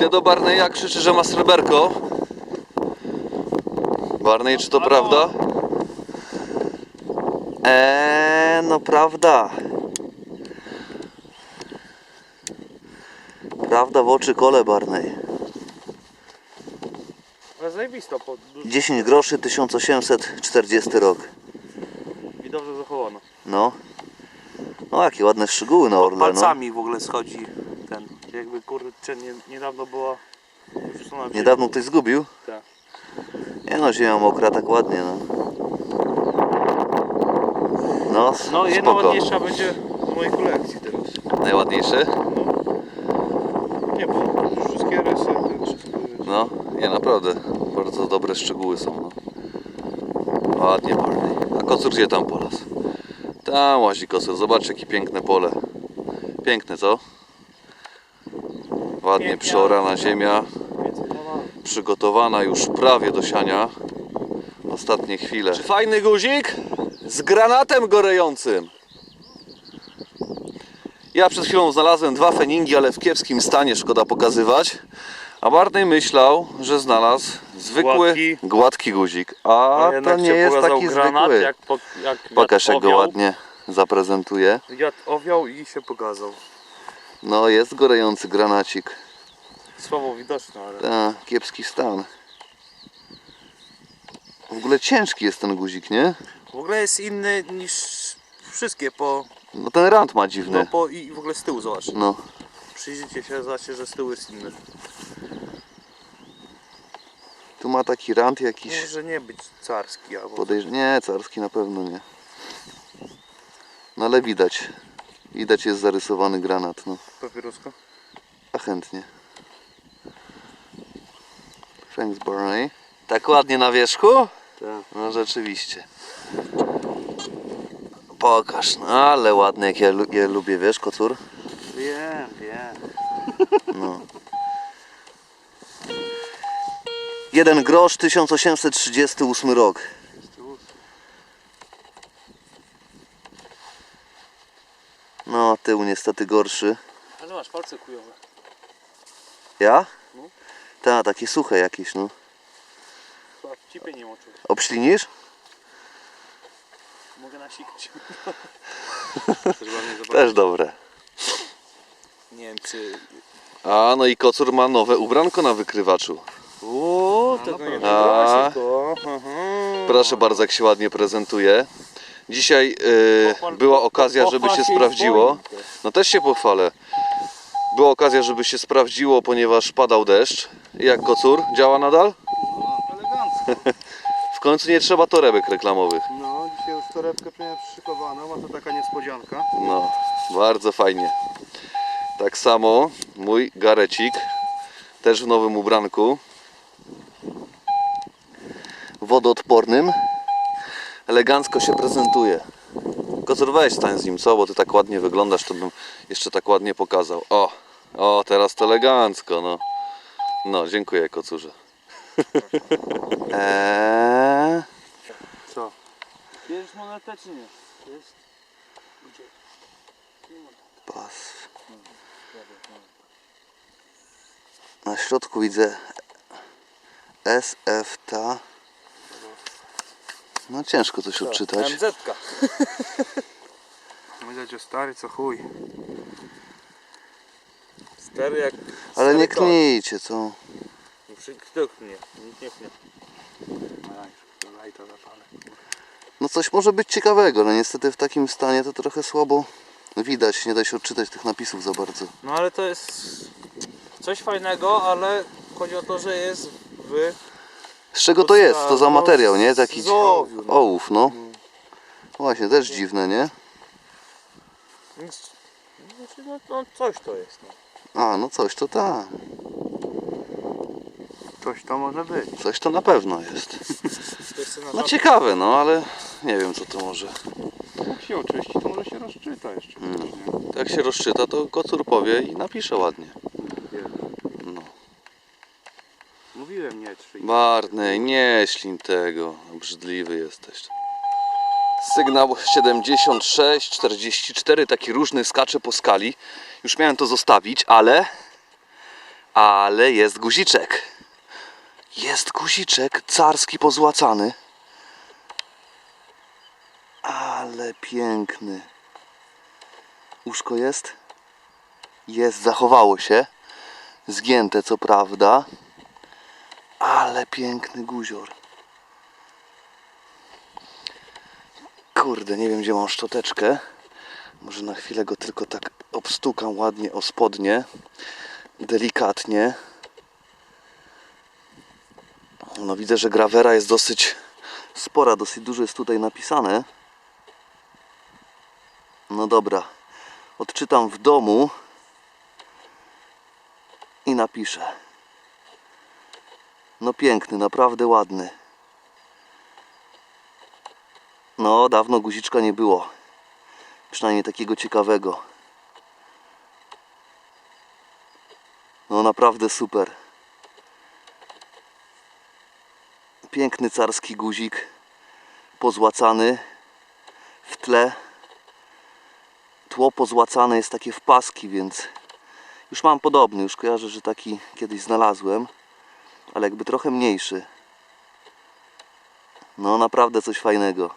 Idę do Barneya, krzyczy, że ma sreberko. Barney, czy to prawda? Eee, no prawda. Prawda w oczy kole, Barney. Ale zajebisto, po, dużo, 10 groszy, 1840 rok. i dobrze zachowano. No. No, jakie ładne szczegóły na orle, no. Palcami w ogóle schodzi jakby kurczę nie, niedawno była wrzucona w Niedawno ktoś zgubił? Tak. Nie no, ziemia mokra, tak ładnie, no. No, No jedna spoko. ładniejsza będzie z mojej kolekcji teraz. Najładniejszy? Nie, bo wszystkie rysy, te wszystko wiesz. No, nie, naprawdę. Bardzo dobre szczegóły są, no. Ładnie Barney. A kocur gdzie tam polas? Tam łazi kocur. Zobacz, jakie piękne pole. Piękne, co? Ładnie przeorana ziemia. Przygotowana już prawie do siania. Ostatnie chwile. Czy fajny guzik? Z granatem gorejącym. Ja przed chwilą znalazłem dwa feningi, ale w kiepskim stanie, szkoda pokazywać. A Barney myślał, że znalazł zwykły, Gładki. gładki guzik. A to jednak nie się jest taki granat, zwykły. Jak, po, jak Pokaż wiatr jak go ładnie zaprezentuję. Wiatr owiał i się pokazał. No jest gorejący granacik. Słabo widoczny, ale Ta, kiepski stan. W ogóle ciężki jest ten guzik, nie? w ogóle jest inny niż wszystkie po, No ten rand ma dziwny. no, po i w ogóle z tyłu zobacz. No. Przyjrzyjcie się, zobaczcie, że z tyłu jest inny. Tu ma taki rand jakiś. Może nie być carski albo Podejrz... Nie, carski na pewno nie. No ale widać. Widać jest zarysowany granat, no. papieruska. A chętnie. Thanks Barney. Tak ładnie na wierzchu? Tak. No rzeczywiście. Pokaż, no ale ładne jak ja, je lubię, wiesz, kocur? Wiem, wiem. No. Jeden grosz, 1838 rok. No, tył niestety gorszy. Ale masz palce kujowe. Ja? No. Ta, takie suche jakieś, no. Chyba w cipie nie moczył. Obślinisz? Mogę nasikać. Też dobre. Nie wiem czy... A, no i kocur ma nowe ubranko na wykrywaczu. Uuu, tego nie A. Proszę bardzo, jak się ładnie prezentuje. Dzisiaj Pochwal- była okazja, żeby się sprawdziło. No też się pochwalę. Była okazja, żeby się sprawdziło, ponieważ padał deszcz. I Jak kocur? Działa nadal? Elegancko. W końcu nie trzeba torebek reklamowych. No, dzisiaj już torebkę miałem przyszykowaną, a to taka niespodzianka. No, bardzo fajnie. Tak samo mój garecik, też w nowym ubranku. Wodoodpornym. Elegancko się prezentuje. Kocur weź stań z nim, co? Bo ty tak ładnie wyglądasz, to bym jeszcze tak ładnie pokazał. O, o, teraz to elegancko, no. No, dziękuję kocurze. eee, Co? Bierzesz monetę czy nie? Jest. Gdzie? pas. Na środku widzę SFT. No ciężko coś odczytać. MZ-ka. Widać, że stary co chuj. Stary jak... Ale nie knijcie, co? Przy- Kto? Nikt nie to zapalę. No coś może być ciekawego, ale niestety w takim stanie to trochę słabo widać. Nie da się odczytać tych napisów za bardzo. No ale to jest coś fajnego, ale chodzi o to, że jest w... Z czego to jest? To za No, materiał, nie? z- jakiś ołów, no. Właśnie, też dziwne, nie? Nic... Znaczy, no, no coś to jest. No. A, no coś to tak. Coś to może być. Coś to na pewno jest. To jest na No ciekawe, no ale nie wiem co to może. Jak się oczyści, to może się rozczyta jeszcze. Mm. nie? Jak się rozczyta, to kocur powie i napisze ładnie. No. Mówiłem nie. Barney, nie tego. Obrzydliwy jesteś. Sygnał 76, 44, taki różny skacze po skali. Już miałem to zostawić, ale Ale jest guziczek. Jest guziczek carski pozłacany. Ale piękny. Łóżko jest? Jest, zachowało się. Zgięte co prawda. Ale piękny guzior. Kurde, nie wiem gdzie mam szczoteczkę. Może na chwilę go tylko tak obstukam ładnie o spodnie. Delikatnie. No widzę, że grawera jest dosyć spora, dosyć dużo jest tutaj napisane. No dobra. Odczytam w domu i napiszę. No piękny, naprawdę ładny. No, dawno guziczka nie było. Przynajmniej takiego ciekawego. No, naprawdę super. Piękny carski guzik. Pozłacany. W tle. Tło pozłacane jest takie w paski, więc już mam podobny. Już kojarzę, że taki kiedyś znalazłem. Ale jakby trochę mniejszy. No, naprawdę coś fajnego.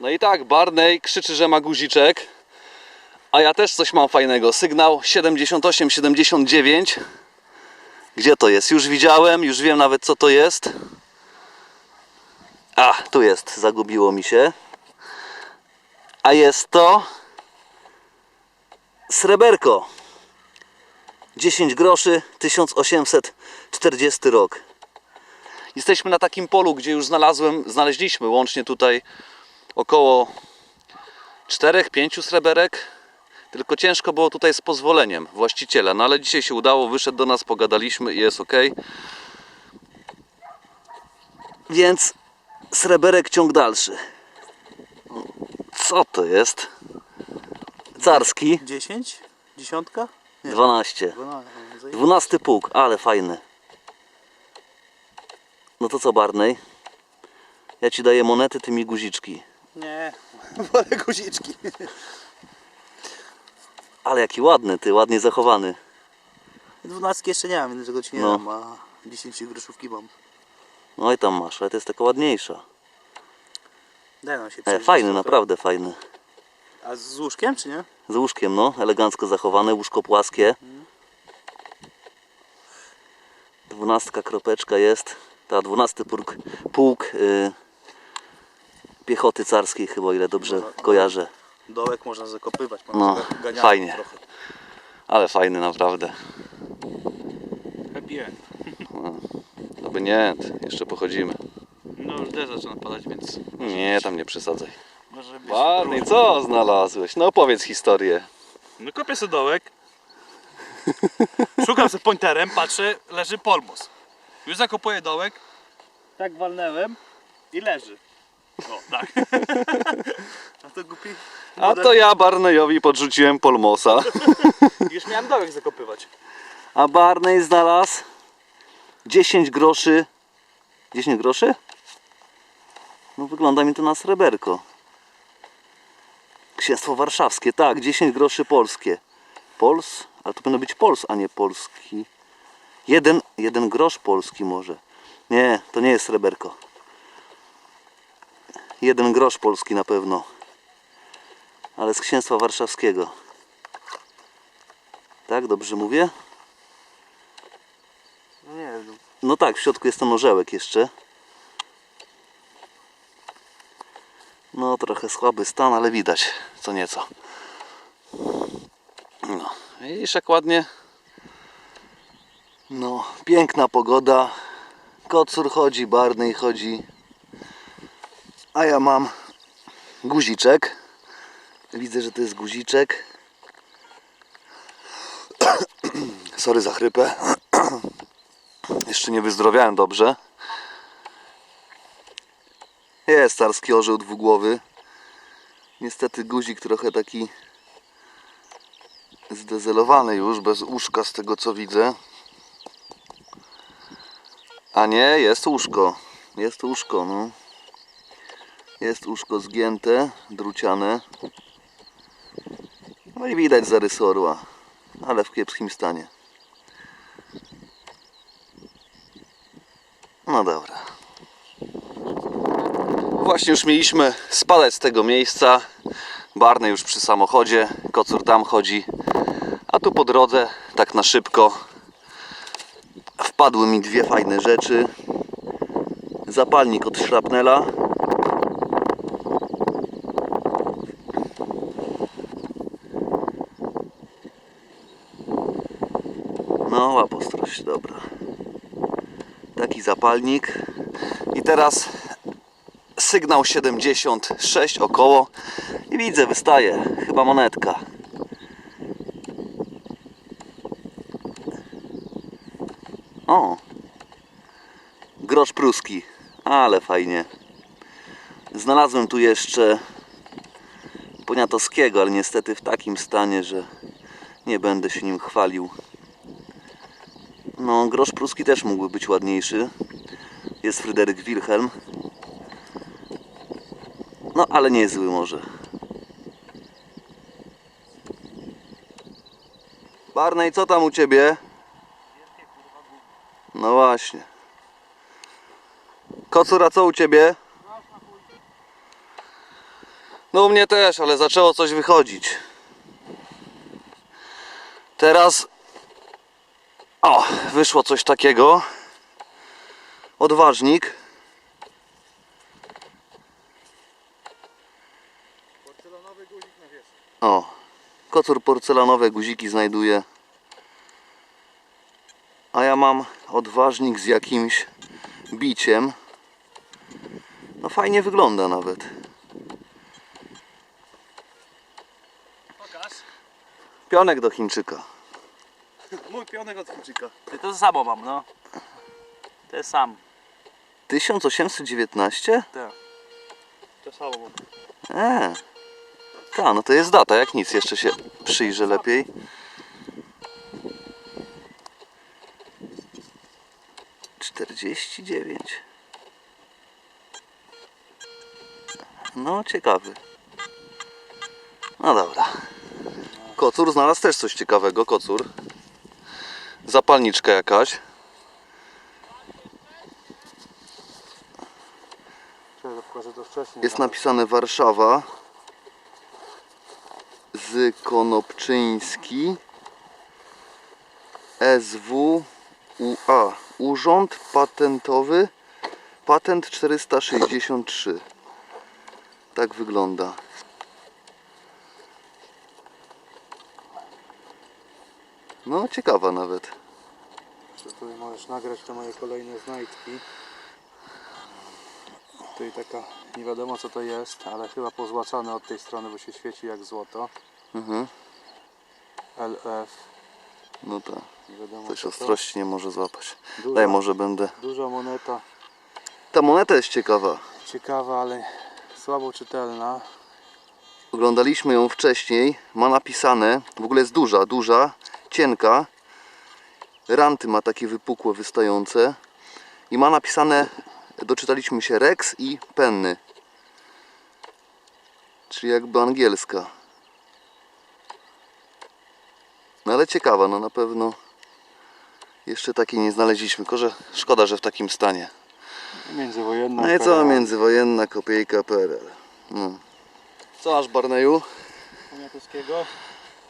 No i tak, Barney krzyczy, że ma guziczek. A ja też coś mam fajnego. Sygnał 78-79. Gdzie to jest? Już widziałem, już wiem nawet co to jest. A, tu jest, zagubiło mi się. A jest to sreberko. 10 groszy, 1840 rok. Jesteśmy na takim polu, gdzie już znalazłem, znaleźliśmy łącznie tutaj około 4-5 sreberek. Tylko ciężko było tutaj z pozwoleniem właściciela. No ale dzisiaj się udało, wyszedł do nas, pogadaliśmy i jest ok. Więc sreberek ciąg dalszy. Co to jest? Carski 10? Dziesiątka? Nie. 12. 12. zajebiście. 12 pług, ale fajny. No to co Barney? Ja ci daję monety, ty mi guziczki. Nie, wolę guziczki. Ale jaki ładny, ty, ładnie zachowany. Dwunastki jeszcze nie mam, więc tego ci nie No. dam, a 10 groszówki mam. No i tam masz, ale to jest taka ładniejsza. Daj nam się E, przejrzeć fajny, trochę. naprawdę fajny. A z łóżkiem, czy nie? Z łóżkiem, no, elegancko zachowane, łóżko płaskie. Dwunastka kropeczka jest. Ta dwunasty pułk, pułk y, piechoty carskiej chyba, ile dobrze No, no. kojarzę. Dołek można zakopywać. mam No, fajnie. Trochę. Ale fajny naprawdę. Happy end. Aby nie, jeszcze pochodzimy. No już deszcz zaczyna padać, więc Nie, tam nie przesadzaj. może być Ładnie, co znalazłeś? No opowiedz historię. No kopię sobie dołek. Szukam sobie pointerem, patrzę, leży polmos. Już zakopuję dołek. Tak walnęłem i leży. No, tak. A to głupi. A to ja Barneyowi podrzuciłem polmosa. Już miałem dołek zakopywać. A Barney znalazł 10 groszy. 10 groszy? No wygląda mi to na sreberko. Księstwo warszawskie, tak, 10 groszy polskie. Pols? Ale to powinno być Pols, a nie polski. Jeden, jeden grosz polski może. Nie, to nie jest sreberko. Jeden grosz polski na pewno. Ale z księstwa warszawskiego. Tak, dobrze mówię? No nie wiem. No tak, w środku jest ten orzełek jeszcze. No trochę słaby stan, ale widać co nieco. No, widzisz jak ładnie. No, piękna pogoda. Kocur chodzi, Barney chodzi. A ja mam guziczek. Widzę, że to jest guziczek. Sorry za chrypę. Jeszcze nie wyzdrowiałem dobrze. Jest carski orzeł dwugłowy. Niestety guzik trochę taki zdezelowany już, bez łóżka z tego co widzę. A nie, jest łóżko. Jest łóżko, no. Jest łóżko zgięte, druciane. No i widać zarys orła, ale w kiepskim stanie. No dobra. Właśnie już mieliśmy spadać z tego miejsca. Barney już przy samochodzie, kocur tam chodzi. A tu po drodze, tak na szybko, wpadły mi dwie fajne rzeczy. Zapalnik od szrapnela. No, łapostrość, dobra. Taki zapalnik. I teraz sygnał 76 około. I widzę, wystaje. Chyba monetka. O! Grosz pruski. Ale fajnie. Znalazłem tu jeszcze poniatowskiego, ale niestety w takim stanie, że nie będę się nim chwalił. No, grosz pruski też mógłby być ładniejszy. Jest Fryderyk Wilhelm. No, ale nie jest zły może. Barney, co tam u ciebie? Właśnie. Kocura, co u ciebie? No u mnie też, ale zaczęło coś wychodzić. Teraz o, wyszło coś takiego. Odważnik. Porcelanowy guzik na wierzchu. O, kocur porcelanowe guziki znajduje. A ja mam odważnik z jakimś biciem. No fajnie wygląda nawet. Pokaż. Pionek do Chińczyka. Mój pionek od Chińczyka. Ty to samo mam, no. To jest sam. 1819? Tak. To samo mam. Eee. Ta, no to jest data, jak nic, jeszcze się przyjrzę lepiej. Czterdzieści dziewięć. No, ciekawy. No dobra. Kocur znalazł też coś ciekawego, kocur. Zapalniczka jakaś. Jest napisane Warszawa z Konopczyński SWUA Urząd Patentowy Patent 463 Tak wygląda No ciekawa nawet Czy tutaj możesz nagrać te moje kolejne znajdki. Tutaj taka, nie wiadomo co to jest, ale chyba pozłacane od tej strony, bo się świeci jak złoto. mhm. LF, No tak, wiadomo coś co ostrości nie może złapać Duża, Daj może będę duża moneta, Ta moneta jest ciekawa ciekawa, ale słabo czytelna. Oglądaliśmy ją wcześniej. Ma napisane, w ogóle jest duża, duża, cienka. Ranty ma takie wypukłe, wystające. I ma napisane, doczytaliśmy się Rex i Penny. Czyli jakby angielska. No ale ciekawa, no na pewno. Jeszcze takiej nie znaleźliśmy, że szkoda, że w takim stanie. Międzywojenna. No i co, PRL. międzywojenna kopiejka PRL. No. Co masz Barneju? Poniatowskiego.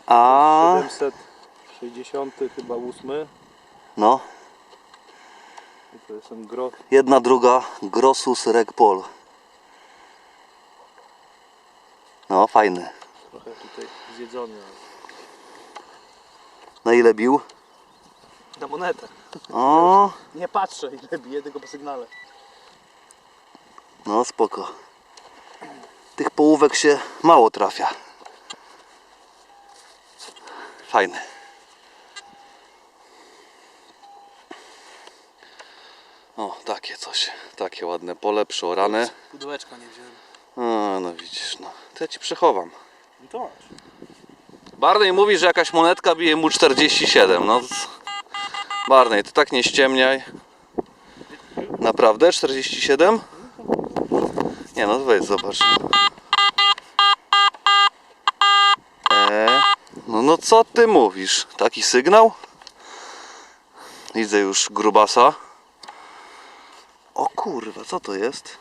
A 760 chyba 8. no, I to jest ten groch. jedna druga Grossus Regpol. No, fajny. Trochę tutaj zjedzony. Na ile bił? Na monetę. O, Nie patrzę ile bije, tylko po sygnale. no spoko. Tych połówek się mało trafia. Fajny. O, takie coś. Takie ładne pole, przeorane. Pudełeczka nie wziąłem. A, no widzisz, no. To ja ci przechowam. No to masz. Barney mówi, że jakaś monetka bije mu 47. No, c- Barney, ty tak nie ściemniaj. Naprawdę? 47? Nie no, weź zobacz. E, no, no co ty mówisz? Taki sygnał? Widzę już grubasa. O kurwa, co to jest?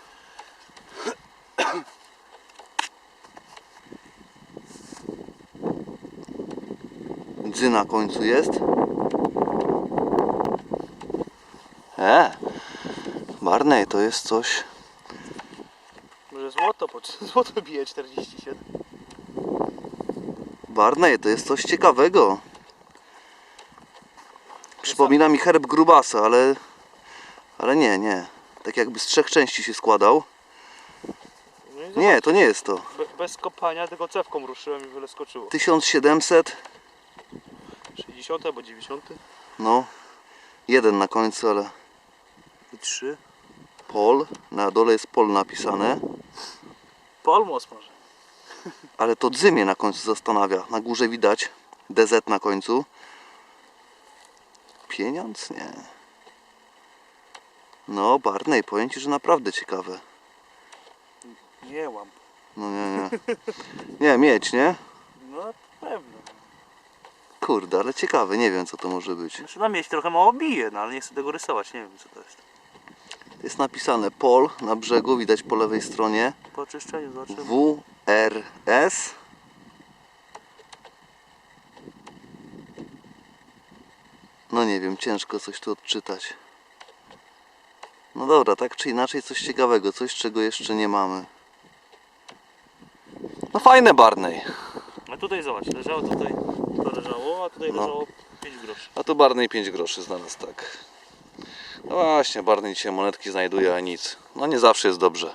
Dzy na końcu jest. E, Barney, to jest coś. Może złoto, po złoto bije 47. Barney, to jest coś ciekawego. Przypomina mi herb grubasa, ale. Ale nie, nie. Tak jakby z trzech części się składał. No Nie, to nie jest to. be- bez kopania, tylko cewką ruszyłem i wiele skoczyło. 1700, 60 albo 90. no. Jeden na końcu, ale trzy. Pol. Na dole jest Pol napisane. Polmos może. Ale to dzymie na końcu zastanawia. Na górze widać DZ na końcu. Pieniądz? Nie. No, Barney, powiem Ci, że naprawdę ciekawe. Nie łam. No nie, nie. Nie, mieć, nie? No pewno. Kurde, ale ciekawe, nie wiem co to może być. Znaczy na mieć trochę mało bije, no ale nie chcę tego rysować, nie wiem co to jest. Jest napisane Pol na brzegu, widać po lewej stronie. Po oczyszczeniu zobaczymy. WRS. No nie wiem, ciężko coś tu odczytać. No dobra, tak czy inaczej coś ciekawego, coś czego jeszcze nie mamy. No fajne Barney. A tutaj zobacz, leżało tutaj, to leżało, a tutaj No. leżało 5 groszy. A tu Barney 5 groszy znalazł, tak. No właśnie, Barney dzisiaj monetki znajduje, a nic. No nie zawsze jest dobrze.